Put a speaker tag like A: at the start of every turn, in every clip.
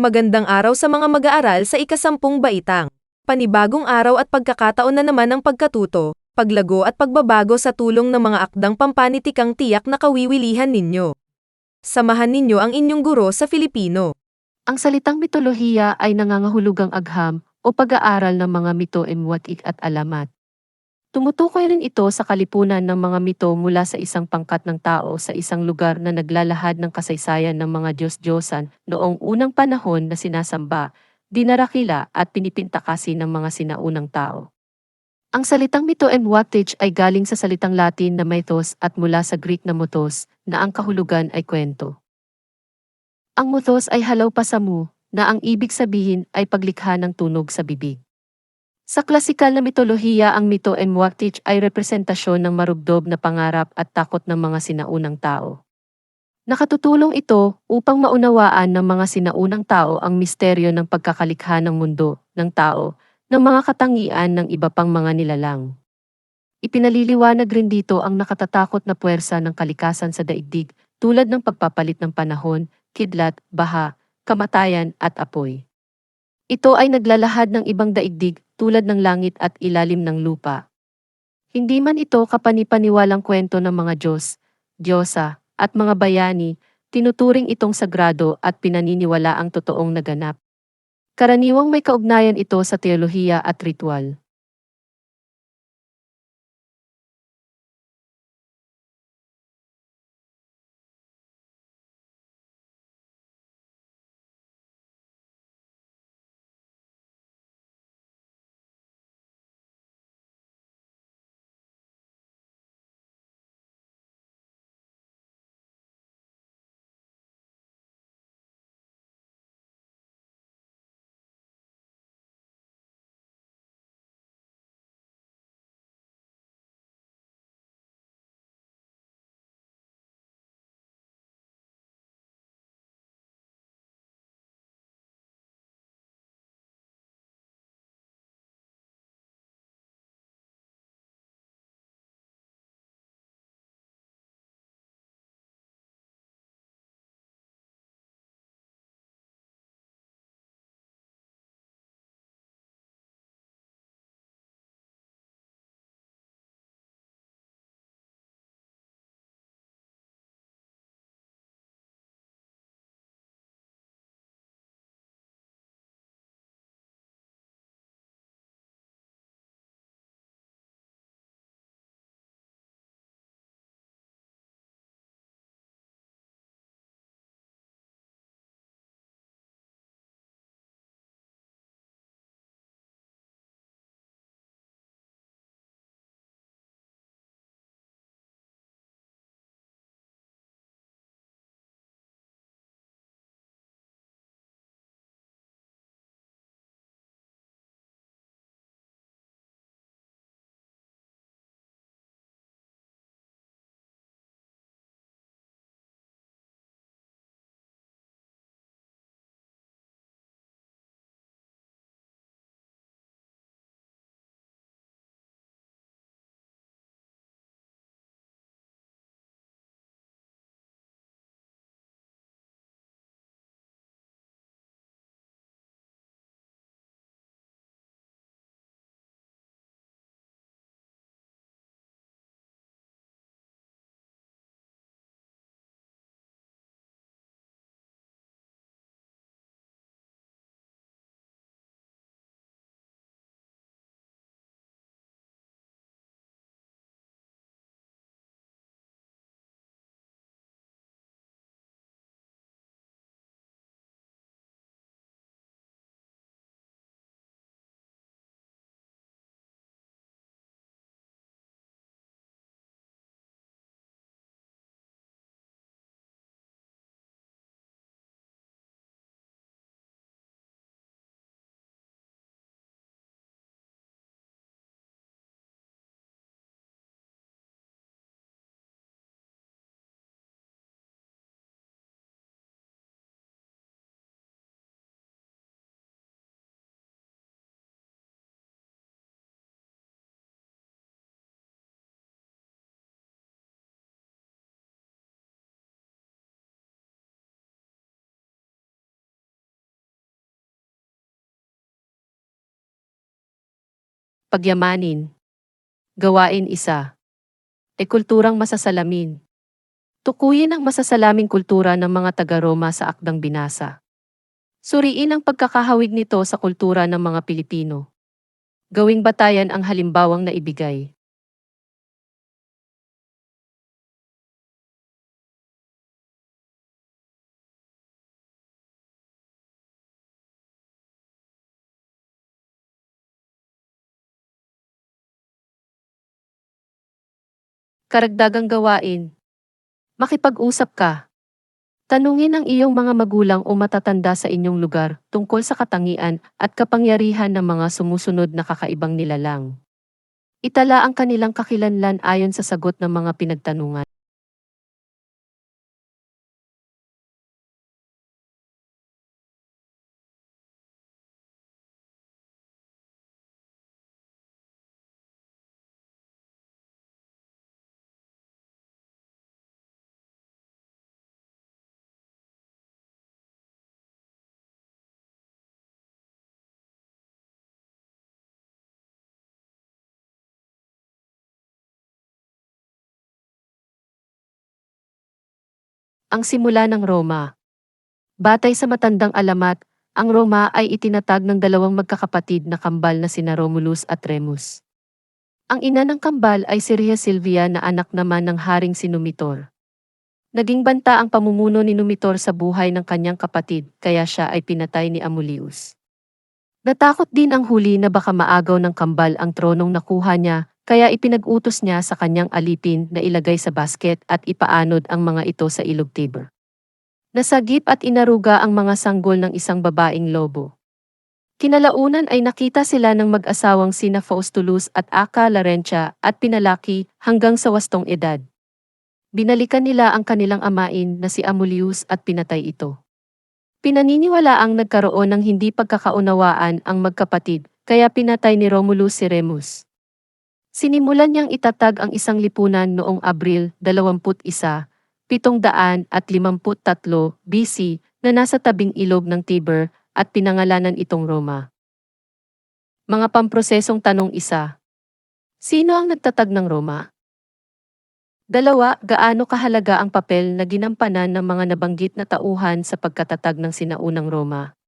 A: Magandang araw sa mga mag-aaral sa ikasampung baitang. Panibagong araw at pagkakataon na naman ng pagkatuto, paglago at pagbabago sa tulong ng mga akdang pampanitikang tiyak na kawiwilihan ninyo. Samahan ninyo ang inyong guro sa Filipino.
B: Ang salitang mitolohiya ay nangangahulugang agham o pag-aaral ng mga mito emwatik at alamat. Tumutukoy rin ito sa kalipunan ng mga mito mula sa isang pangkat ng tao sa isang lugar na naglalahad ng kasaysayan ng mga Diyos-Diyosan noong unang panahon na sinasamba, dinarakila at pinipintakasi ng mga sinaunang tao. Ang salitang mito emwatic ay galing sa salitang Latin na mythos at mula sa Greek na motos, na ang kahulugan ay kwento. Ang muthos ay halaw pa sa mu, na ang ibig sabihin ay paglikha ng tunog sa bibig. Sa klasikal na mitolohiya ang mito Mwaktic ay representasyon ng marubdob na pangarap at takot ng mga sinaunang tao. Nakatutulong ito upang maunawaan ng mga sinaunang tao ang misteryo ng pagkakalikha ng mundo, ng tao, ng mga katangian ng iba pang mga nilalang. Ipinaliliwanag rin dito ang nakatatakot na puwersa ng kalikasan sa daigdig tulad ng pagpapalit ng panahon, kidlat, baha, kamatayan at apoy. Ito ay naglalahad ng ibang daigdig tulad ng langit at ilalim ng lupa. Hindi man ito kapanipaniwalang kwento ng mga Diyos, Diyosa, at mga bayani, tinuturing itong sagrado at pinaniniwala ang totoong naganap. Karaniwang may kaugnayan ito sa teolohiya at ritual. Pagyamanin. Gawain isa. E kulturang masasalamin. Tukuyin ang masasalaming kultura ng mga taga-Roma sa akdang binasa. Suriin ang pagkakahawig nito sa kultura ng mga Pilipino. Gawing batayan ang halimbawang naibigay. Karagdagang gawain. Makipag-usap ka. Tanungin ang iyong mga magulang o matatanda sa inyong lugar tungkol sa katangian at kapangyarihan ng mga sumusunod na kakaibang nilalang. Itala ang kanilang kakilanlan ayon sa sagot ng mga pinagtanungan. Ang simula ng Roma. Batay sa matandang alamat, ang Roma ay itinatag ng dalawang magkakapatid na kambal na sina Romulus at Remus. Ang ina ng kambal ay si Rhea Silvia na anak naman ng haring si Numitor. Naging banta ang pamumuno ni Numitor sa buhay ng kanyang kapatid kaya siya ay pinatay ni Amulius. Natakot din ang huli na baka maagaw ng kambal ang tronong nakuha niya kaya ipinag-utos niya sa kanyang alipin na ilagay sa basket at ipaanod ang mga ito sa ilog Tiber. Nasagip at inaruga ang mga sanggol ng isang babaeng lobo. Kinalaunan ay nakita sila ng mag-asawang sina Faustulus at Aka Larentia at pinalaki hanggang sa wastong edad. Binalikan nila ang kanilang amain na si Amulius at pinatay ito. Pinaniniwala ang nagkaroon ng hindi pagkakaunawaan ang magkapatid kaya pinatay ni Romulus si Remus. Sinimulan niyang itatag ang isang lipunan noong Abril 21, 753 BC na nasa tabing ilog ng Tiber at pinangalanan itong Roma. Mga pamprosesong tanong isa. Sino ang nagtatag ng Roma? Dalawa, gaano kahalaga ang papel na ginampanan ng mga nabanggit na tauhan sa pagkatatag ng sinaunang Roma?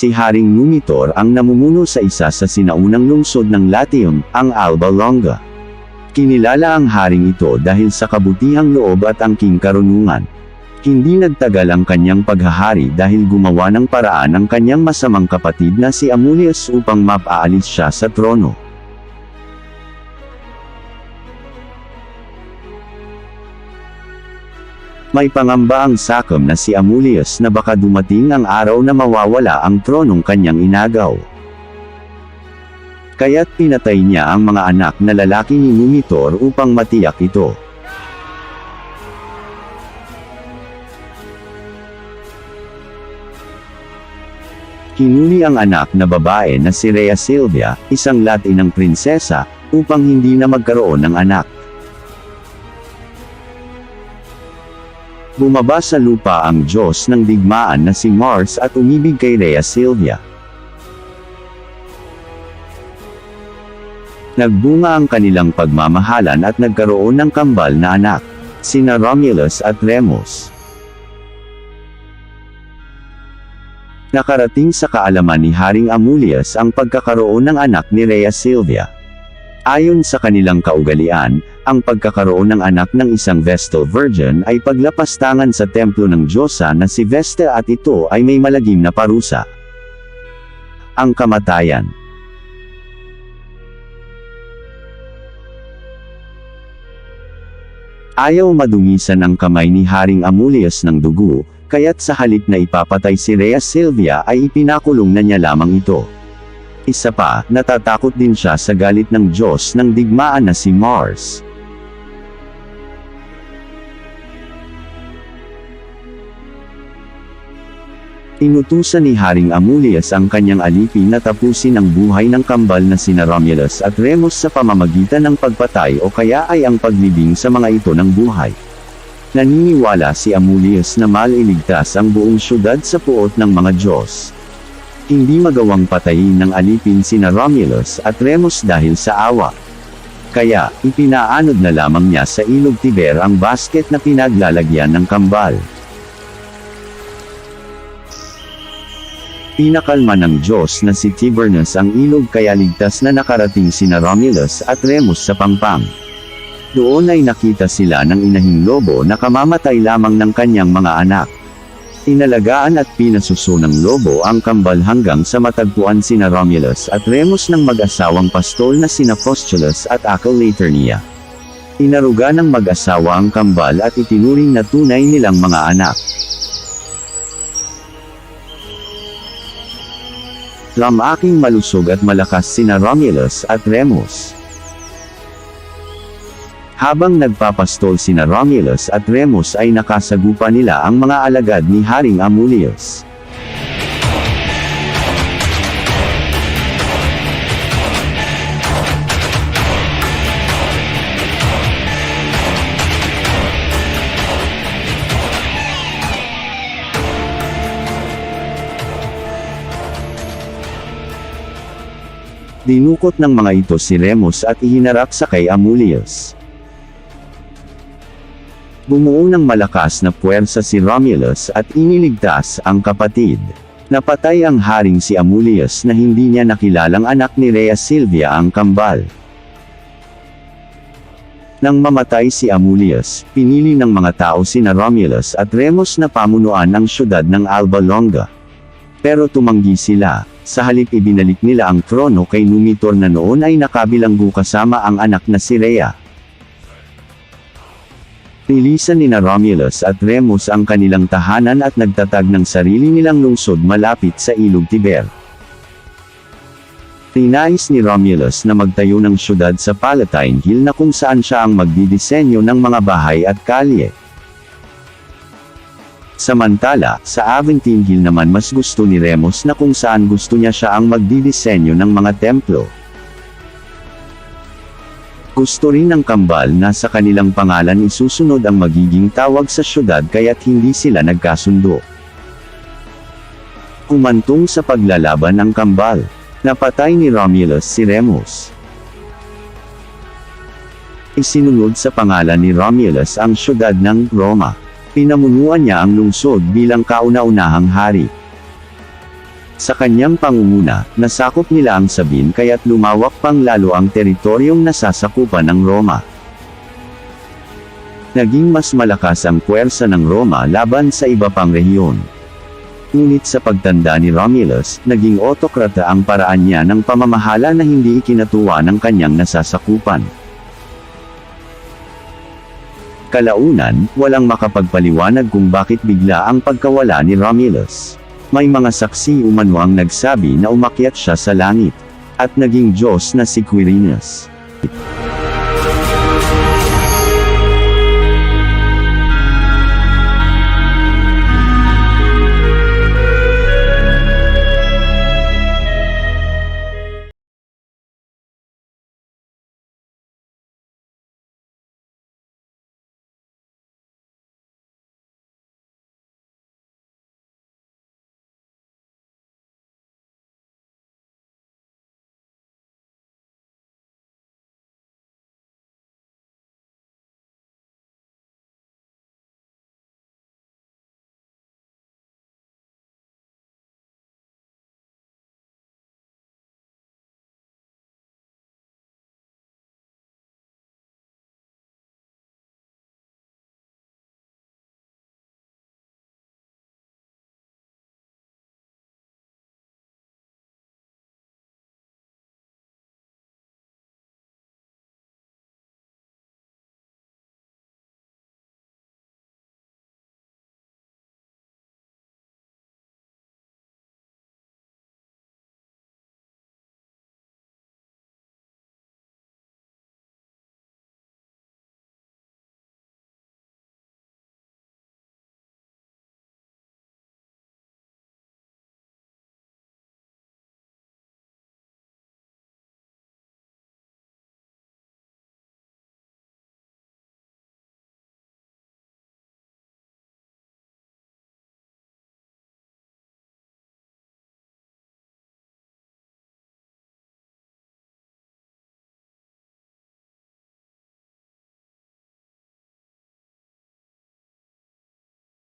C: Si Haring Numitor ang namumuno sa isa sa sinaunang lungsod ng Latium, ang Alba Longa. Kinilala ang haring ito dahil sa kabutihang loob at angking karunungan. Hindi nagtagal ang kanyang paghahari dahil gumawa ng paraan ang kanyang masamang kapatid na si Amulius upang mapaalis siya sa trono. May pangamba ang Sacom na si Amulius na baka dumating ang araw na mawawala ang tronong kanyang inagaw. Kaya't pinatay niya ang mga anak na lalaki ni Numitor upang matiyak ito. Hinuli ang anak na babae na si Rhea Silvia, isang Latinang prinsesa, upang hindi na magkaroon ng anak. Bumaba sa lupa ang Diyos ng digmaan na si Mars at umibig kay Rhea Silvia. Nagbunga ang kanilang pagmamahalan at nagkaroon ng kambal na anak, sina Romulus at Remus. Nakarating sa kaalaman ni Haring Amulius ang pagkakaroon ng anak ni Rhea Silvia. Ayon sa kanilang kaugalian, ang pagkakaroon ng anak ng isang Vestal Virgin ay paglapastangan sa templo ng Diyosa na si Vesta at ito ay may malagim na parusa. Ang kamatayan Ayaw madungisan ang kamay ni Haring Amulius ng dugo, Kaya't sa halip na ipapatay si Rhea Silvia ay ipinakulong na niya lamang ito. Isa pa, natatakot din siya sa galit ng Diyos ng digmaan na si Mars. Inutusan ni Haring Amulias ang kanyang alipin na tapusin ang buhay ng kambal na sina Romulus at Remus sa pamamagitan ng pagpatay o kaya ay ang paglibing sa mga ito ng buhay. Naniniwala si Amulius na maliligtas ang buong syudad sa puot ng mga Diyos. Hindi magawang patayin ng alipin sina Romulus at Remus dahil sa awa. Kaya, ipinaanod na lamang niya sa ilog Tiber ang basket na pinaglalagyan ng kambal. Pinakalma ng Diyos na si Tibernus ang ilog kaya ligtas na nakarating sina Romulus at Remus sa Pampang. Doon ay nakita sila ng inahing lobo na kamamatay lamang ng kanyang mga anak. Inalagaan at pinasuso ng lobo ang kambal hanggang sa matagpuan sina Romulus at Remus ng mag-asawang pastol na sina Postulus at Acolaternia. Inaruga ng mag-asawa ang kambal at itinuring na tunay nilang mga anak. Lamaking malusog at malakas sina Romulus at Remus. Habang nagpapastol sina Romulus at Remus ay nakasagupa nila ang mga alagad ni Haring Amulius. Dinukot ng mga ito si Remus at ihinarap sa kay Amulius. Bumuo ng malakas na puwersa si Romulus at iniligtas ang kapatid. Napatay ang haring si Amulius na hindi niya nakilalang anak ni Rhea Silvia ang kambal. Nang mamatay si Amulius, pinili ng mga tao sina Romulus at Remus na pamunuan ang syudad ng Alba Longa. Pero tumanggi sila, sa halip ibinalik nila ang trono kay Numitor na noon ay nakabilanggo kasama ang anak na si Rhea. Nilisan ni Romulus at Remus ang kanilang tahanan at nagtatag ng sarili nilang lungsod malapit sa ilog Tiber. Tinais ni Romulus na magtayo ng syudad sa Palatine Hill na kung saan siya ang magdidisenyo ng mga bahay at kalye. Samantala, sa Aventine Hill naman mas gusto ni Remus na kung saan gusto niya siya ang magdidisenyo ng mga templo. Gusto rin ng kambal na sa kanilang pangalan isusunod ang magiging tawag sa syudad kaya't hindi sila nagkasundo. Umantong sa paglalaban ang kambal. Napatay ni Romulus si Remus. Isinunod sa pangalan ni Romulus ang syudad ng Roma. Pinamunuan niya ang lungsod bilang kauna-unahang hari. Sa kanyang pangunguna, nasakop nila ang Sabin kaya't lumawak pang lalo ang teritoryong nasasakupan ng Roma. Naging mas malakas ang puwersa ng Roma laban sa iba pang rehiyon. Ngunit sa pagtanda ni Romulus, naging otokrata ang paraan niya ng pamamahala na hindi ikinatuwa ng kanyang nasasakupan. Kalaunan, walang makapagpaliwanag kung bakit bigla ang pagkawala ni Romulus. May mga saksi umano ang nagsabi na umakyat siya sa langit. At naging Diyos na si Quirinus.